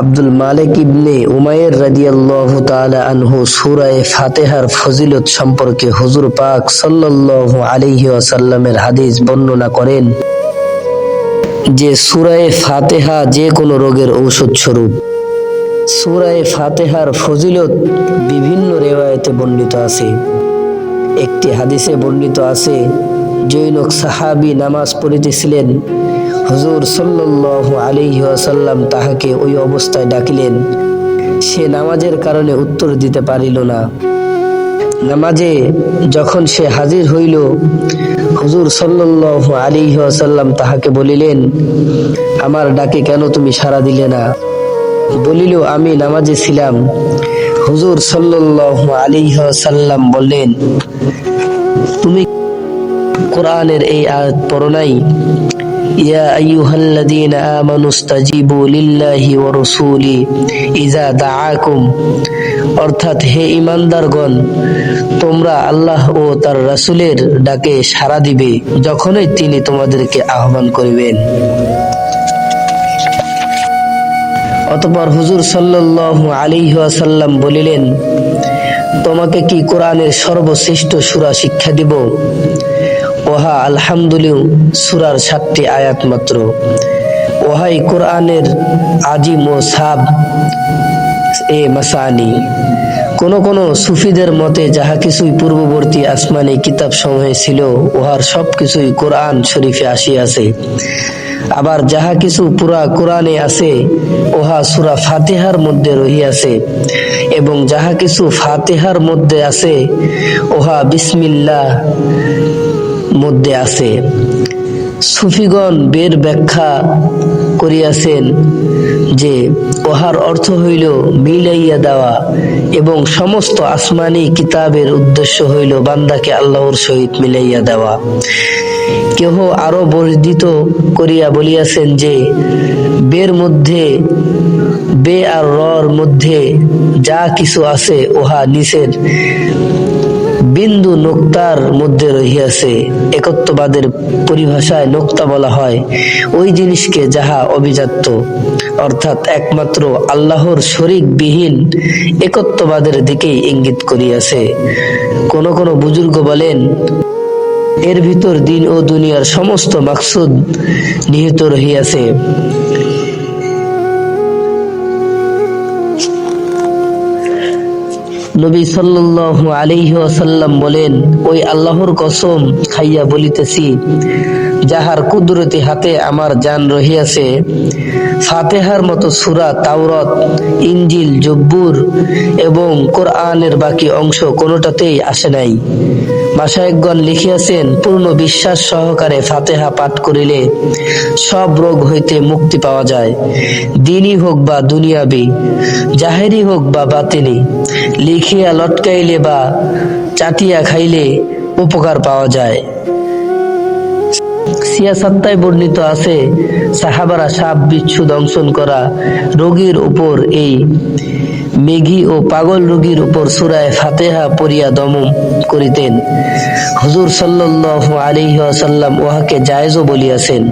আব্দুল মালিক ইবনে উমায়ের রাদিয়াল্লাহু তাআলা আনহু সূরায়ে ফাতিহার ফজিলত সম্পর্কে হুজুর পাক সাল্লাল্লাহু আলাইহি ওয়াসাল্লামের হাদিস বর্ণনা করেন যে সূরায়ে ফাতিহা যে কোনো রোগের ঔষধ স্বরূপ। সূরায়ে ফাতিহার ফজিলত বিভিন্ন রেওয়ায়েতে বর্ণিত আছে। একটি হাদিসে বর্ণিত আছে, জৈনক সাহাবি নামাজ পড়িতেছিলেন হুজুর সাল্লাল্লাহু আলাইহি ওয়াসাল্লাম তাহাকে ওই অবস্থায় ডাকিলেন। সে নামাজের কারণে উত্তর দিতে পারিল না। নামাজে যখন সে হাজির হইল, হুজুর সাল্লাল্লাহু আলাইহি ওয়াসাল্লাম তাহাকে বলিলেন, আমার ডাকে কেন তুমি সাড়া দিলে না? বলিল, আমি নামাজে ছিলাম। হুজুর সাল্লাল্লাহু আলাইহি ওয়াসাল্লাম বললেন, তুমি কোরআনের এই আয়াত পড়ো নাই? ইয়া আইয়ুহাল্লাযীনা আমানু ইস্তাজিবু লিল্লাহি ওয়া রাসূলি ইযা দাআকুম। অর্থাৎ হে ঈমানদারগণ, তোমরা আল্লাহ ও তার রাসূলের ডাকে সাড়া দিবে যখনই তিনি তোমাদেরকে আহ্বান করিবেন। অতপর হুজুর সাল্লাল্লাহু আলাইহি ওয়াসাল্লাম বলিলেন, তোমাকে কি কোরআনের সর্বশ্রেষ্ঠ সুরা শিক্ষা দিব? ওহা আলহামদুলিল্লাহ, সুরার সাতটি আয়াত মাত্র। ওহাই কোরআনের আজিম ও সাব এ মাসানি। কোন কোন সুফিদের মতে যাহা কিছুই পূর্ববর্তী আসমানি কিতাব সমূহে ছিল, উহার সব কিছুই কোরআন শরীফে আসিয়াছে। আবার যাহা কিছু পুরা কোরআনে আছে, উহা সুরা ফাতেহার মধ্যে রহিয়াছে এবং যাহা কিছু ফাতেহার মধ্যে আছে, উহা বিসমিল্লাহ মধ্যে আছে। সুফিগণ বের ব্যাখ্যা করিয়াছেন যে ওহার অর্থ হইল মিলাইয়া দেওয়া এবং সমস্ত আসমানি কিতাবের উদ্দেশ্য হইল বান্দাকে আল্লাহর সহিত মিলাইয়া দেওয়া। কেহ আরও বর্ধিত করিয়া বলিয়াছেন যে, বের মধ্যে, বে আর রর মধ্যে যা কিছু আছে ওহা নিচের বিন্দু নোক্তার মধ্যে রহিয়াছে, একত্ববাদের পরিভাষায় নোক্তা বলা হয়, ওই জিনিসকে যাহা অভিজাত্য, অর্থাৎ একমাত্র আল্লাহর শরিক বিহীন একত্ববাদের দিকেই ইঙ্গিত করিয়াছে। কোন কোন বুজুর্গ বলেন, এর ভিতর দিন ও দুনিয়ার সমস্ত মাকসুদ নিহিত রহিয়াছে। নবী সাল্লু আলাইহি ওসাল্লাম বলেন, ওই আল্লাহর কসম খাইয়া বলিতেছি, যাহার কুদরতি হাতে আমার যান রহিয়াছে, ফাতেহার মতো সুরা তাওরত ইঞ্জিল জব্বুর এবং কোরআনের বাকি অংশ কোনোটাতেই আসে নাই। মাসায়কগণ লিখিয়াছেন, পূর্ণ বিশ্বাস সহকারে ফাতেহা পাঠ করিলে সব রোগ হইতে মুক্তি পাওয়া যায়। দিনই হোক বা দুনিয়াবি জাহেরি হোক বা বাতিনি, লিখিয়া লটকাইলে বা চাটিয়া খাইলে উপকার পাওয়া যায়। সিয়াসাত্তায় বর্ণিত আছে, সাহাবারা সাপ বিচ্ছু দংশন করা রোগীর উপর এই মেঘি ও পাগল রোগীর উপর সুরায় ফাতেহা পড়িয়া দমন করিতেন। হুজুর সাল্লু আলিহাসাল্লাম উহাকে জায়েজও বলিয়াছেন।